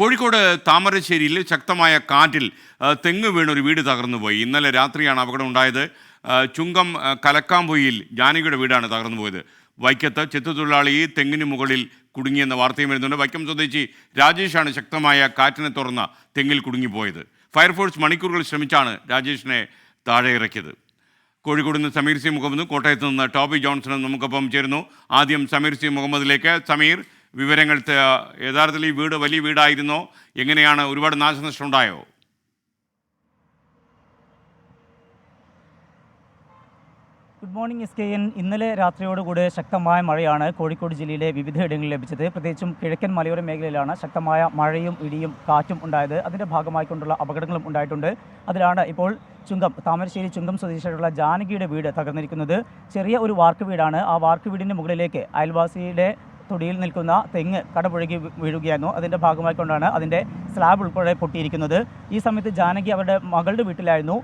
കോഴിക്കോട് താമരശ്ശേരിയിൽ ശക്തമായ കാറ്റിൽ തെങ്ങ് വീണ് ഒരു വീട് തകർന്നുപോയി. ഇന്നലെ രാത്രിയാണ് അപകടം ഉണ്ടായത്. ചുങ്കം കലക്കാംപൊയിൽ ജാനകിയുടെ വീടാണ് തകർന്നു പോയത് വൈക്കത്ത് ചെത്തുതൊഴിലാളി തെങ്ങിന് മുകളിൽ കുടുങ്ങിയെന്ന വാർത്തയും വരുന്നുണ്ട്. വൈക്കം സ്വദേശി രാജേഷാണ് ശക്തമായ കാറ്റിനെ തുറന്ന തെങ്ങിൽ കുടുങ്ങിപ്പോയത്. ഫയർഫോഴ്സ് മണിക്കൂറുകൾ ശ്രമിച്ചാണ് രാജേഷിനെ താഴെ ഇറക്കിയത്. കോഴിക്കോട് നിന്ന് സമീർ സി മുഹമ്മദും കോട്ടയത്ത് നിന്ന് ടോബി ജോൺസണും നമുക്കൊപ്പം ചേരുന്നു. ആദ്യം സമീർ സി മുഹമ്മദിലേക്ക്. സമീർ വിവരങ്ങൾ യഥാർത്ഥത്തിൽ ഈ വീട് വലിയ വീടായിരുന്നോ? എങ്ങനെയാണ് ഒരുപാട് നാശനഷ്ടം ഉണ്ടായോ? Good morning S K N ഇന്നലെ രാത്രിയോടുകൂടി ശക്തമായ മഴയാണ് കോഴിക്കോട് ജില്ലയിലെ വിവിധ ഇടങ്ങളിൽ ലഭിച്ചത്. പ്രത്യേകിച്ചും കിഴക്കൻ മലയോര മേഖലയിലാണ് ശക്തമായ മഴയും ഇടിയും കാറ്റും ഉണ്ടായത്. അതിന്റെ ഭാഗമായിക്കൊണ്ടുള്ള അപകടങ്ങളും ഉണ്ടായിട്ടുണ്ട്. അതിലാണ് ഇപ്പോൾ ചുങ്കം താമരശ്ശേരി ചുങ്കം സ്വദേശിയായിട്ടുള്ള ജാനകിയുടെ വീട് തകർന്നിരിക്കുന്നത്. ചെറിയ ഒരു വാർക്ക് വീടാണ്. ആ വാർക്ക് വീടിന്റെ മുകളിലേക്ക് അയൽവാസിയുടെ തൊടിയിൽ നിൽക്കുന്ന തെങ്ങ് കടപുഴകി വീഴുകയായിരുന്നു. അതിന്റെ ഭാഗമായിക്കൊണ്ടാണ് അതിന്റെ സ്ലാബ് ഉൾപ്പെടെ പൊട്ടിയിരിക്കുന്നത്. ഈ സമയത്ത് ജാനകി അവരുടെ മകളുടെ വീട്ടിലായിരുന്നു.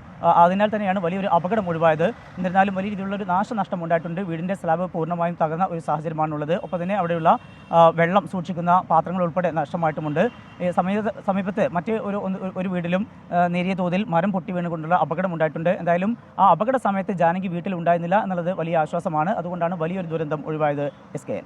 അതിനാൽ തന്നെയാണ് വലിയൊരു അപകടം ഒഴിവായത്. എന്നിരുന്നാലും വലിയ രീതിയിലുള്ള ഒരു നാശനഷ്ടം ഉണ്ടായിട്ടുണ്ട്. വീടിന്റെ സ്ലാബ് പൂർണമായും തകർന്ന ഒരു സാഹചര്യമാണുള്ളത്. ഒപ്പം തന്നെ അവിടെയുള്ള വെള്ളം സൂക്ഷിക്കുന്ന പാത്രങ്ങൾ ഉൾപ്പെടെ നഷ്ടമായിട്ടുമുണ്ട്. സമീപ സമീപത്ത് മറ്റ് ഒരു ഒരു വീട്ടിലും നേരിയ തോതിൽ മരം പൊട്ടി വീണുകൊണ്ടുള്ള അപകടം ഉണ്ടായിട്ടുണ്ട്. എന്തായാലും ആ അപകട സമയത്ത് ജാനകി വീട്ടിൽ ഉണ്ടായിരുന്നില്ല എന്നുള്ളത് വലിയ ആശ്വാസമാണ്. അതുകൊണ്ടാണ് വലിയൊരു ദുരന്തം ഒഴിവായത്. S K N.